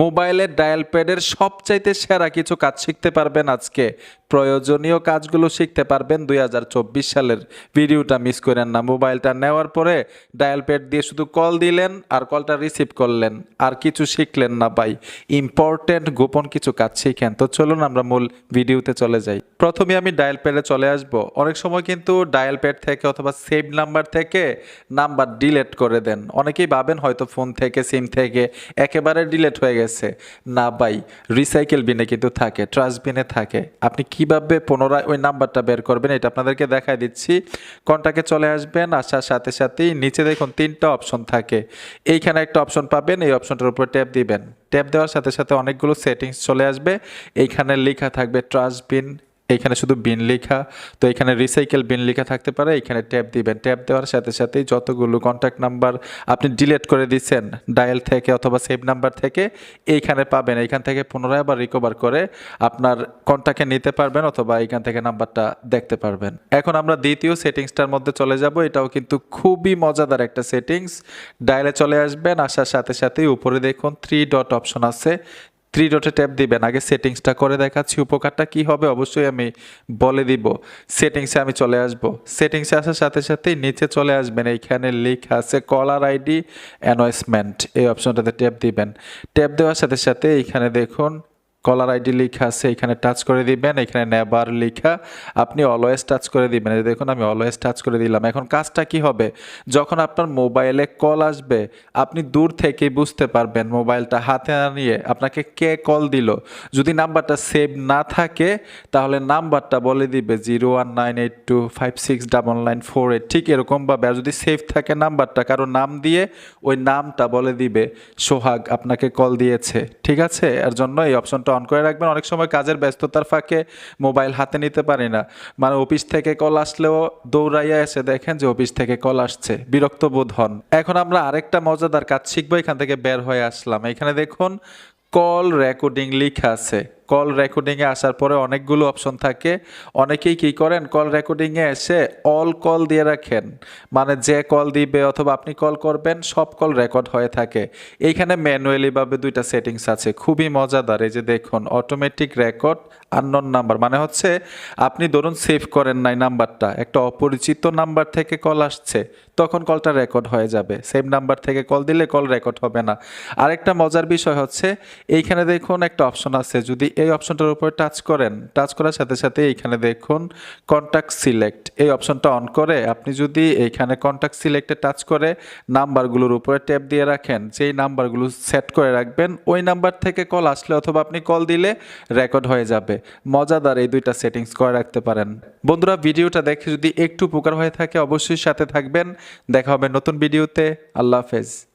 মোবাইলের ডায়াল প্যাডের সবচাইতে সেরা কিছু কাজ শিখতে পারবেন আজকে। প্রয়োজনীয় কাজগুলো শিখতে পারবেন দুই হাজার চব্বিশ সালের ভিডিওটা মিস করেন না। মোবাইলটা নেওয়ার পরে ডায়াল প্যাড দিয়ে শুধু কল দিলেন আর কলটা রিসিভ করলেন। আর কিছু শিখলেন না ভাই। ইম্পর্টেন্ট গোপন কিছু কাজ শিখেন। তো চলুন আমরা মূল ভিডিওতে চলে যাই। প্রথমে আমি ডায়াল প্যাডে চলে আসব। অনেক সময় কিন্তু ডায়াল প্যাড থেকে অথবা সেভ নাম্বার থেকে নাম্বার ডিলেট করে দেন। অনেকেই ভাবেন হয়তো ফোন থেকে, সিম থেকে একেবারে ডিলেট হয়ে গেছে। না ভাই, রিসাইকেল বিনে কিন্তু থাকে, ট্রাস্ট বিনে থাকে। আপনি কীভাবে পুনরায় ওই নাম্বারটা বের করবেন এটা আপনাদেরকে দেখাই দিচ্ছি। কন্ট্যাক্টে চলে আসবেন, আসার সাথে সাথেই নিচে দেখুন তিনটা অপশন থাকে। এইখানে একটা অপশন পাবেন, এই অপশনটার উপর ট্যাপ দিবেন। ট্যাপ দেওয়ার সাথে সাথে অনেকগুলো সেটিংস চলে আসবে। এইখানে লেখা থাকবে, ট্রাস্ট বিন এইখানে শুধু বিন লেখা, তো এখানে রিসাইকেল বিন লেখা থাকতে পারে, এখানে ট্যাপ দিবেন। ট্যাপ দেওয়ার সাথে সাথেই যতগুলো কন্ট্যাক্ট নাম্বার আপনি ডিলিট করে দিচ্ছেন ডায়াল থেকে অথবা সেভ নাম্বার থেকে, এইখানে পাবেন। এইখান থেকে পুনরায় আবার রিকভার করে আপনার কন্ট্যাক্টে নিতে পারবেন অথবা এইখান থেকে নাম্বারটা দেখতে পারবেন। এখন আমরা দ্বিতীয় সেটিংসটার মধ্যে চলে যাব। এটাও কিন্তু খুবই মজাদার একটা সেটিংস। ডায়ালে চলে আসবেন, আসার সাথে সাথেই উপরে দেখুন থ্রি ডট অপশন আছে। থ্রি ডটে ট্যাপ দিবেন। আগে সেটিংসটা করে দেখাচ্ছি, উপকারটা কি হবে অবশ্যই আমি বলে দিব। সেটিংসে আমি চলে আসব। সেটিংসে আসার সাথে সাথেই নিচে চলে আসবেন। এইখানে লেখা আছে কলার আইডি অ্যানোয়েসমেন্ট এই অপশনটাতে ট্যাপ দিবেন। ট্যাপ দেওয়ার সাথে সাথে এইখানে দেখুন কলার আইডি লেখা আছে, এখানে টাচ করে দিবেন, এখানে নেবার লেখা, আপনি অলওয়েজ টাচ করে দিবেন। দেখুন, আমি অলওয়েজ টাচ করে দিলাম। এখন কাজটা কি হবে? যখন আপনার মোবাইলে কল আসবে, আপনি দূর থেকে বুঝতে পারবেন মোবাইলটা হাতে না নিয়ে আপনাকে কে কল দিল। যদি নাম্বারটা সেভ না থাকে, তাহলে নাম্বারটা বলে দিবে zero one nine eight two five six double nine four eight ঠিক এরকমভাবে। আর যদি সেভ থাকে নাম্বারটা কারও নাম দিয়ে, ওই নামটা বলে দিবে, সোহাগ আপনাকে কল দিয়েছে। ঠিক আছে? এর জন্য এই অপশনটা অন করে রাখবেন। অনেক সময় কাজের ব্যস্ততার ফাঁকে মোবাইল হাতে নিতে পারি না। মানে অফিস থেকে কল আসলেও দৌড়াইয়া এসে দেখেন যে অফিস থেকে কল আসছে। বিরক্ত বোধ হন। এখন আমরা আরেকটা মজাদার কাজ শিখব। এখান থেকে বের হয়ে আসলাম। এখানে দেখুন, কল রেকর্ডিং লিখা আছে। কল রেকর্ডিংয়ে আসার পরে অনেকগুলো অপশন থাকে। অনেকেই কি করেন? কল রেকর্ডিংয়ে এসে অল কল দিয়ে রাখেন। মানে যে কল দিবে অথবা আপনি কল করবেন, সব কল রেকর্ড হয়ে থাকে। এইখানে ম্যানুয়ালি ভাবে দুইটা সেটিংস আছে। খুবই মজাদার। এই যে দেখুন অটোমেটিক রেকর্ড আননোন নাম্বার মানে হচ্ছে আপনি ধরুন সেভ করেন নাই নাম্বারটা একটা অপরিচিত নাম্বার থেকে কল আসছে, তখন কলটা রেকর্ড হয়ে যাবে। সেম নাম্বার থেকে কল দিলে কল রেকর্ড হবে না। আরেকটা মজার বিষয় হচ্ছে, এইখানে দেখুন একটা অপশন আছে। যদি এই অপশনটার উপরে টাচ করেন। টাচ করার সাথে সাথে এইখানে দেখুন কন্ট্যাক্ট সিলেক্ট এই অপশনটা অন করে আপনি যদি এইখানে কন্ট্যাক্ট সিলেক্টে টাচ করে নাম্বারগুলোর উপরে ট্যাপ দিয়ে রাখেন, যেই নাম্বারগুলো সেট করে রাখবেন, ওই নাম্বার থেকে কল আসলে অথবা আপনি কল দিলে রেকর্ড হয়ে যাবে। মজাদার এই দুইটা সেটিংস করে রাখতে পারেন। বন্ধুরা, ভিডিওটা দেখে যদি একটু উপকার হয়ে থাকে, অবশ্যই সাথে থাকবেন। দেখা হবে নতুন ভিডিওতে। আল্লাহ হাফেজ।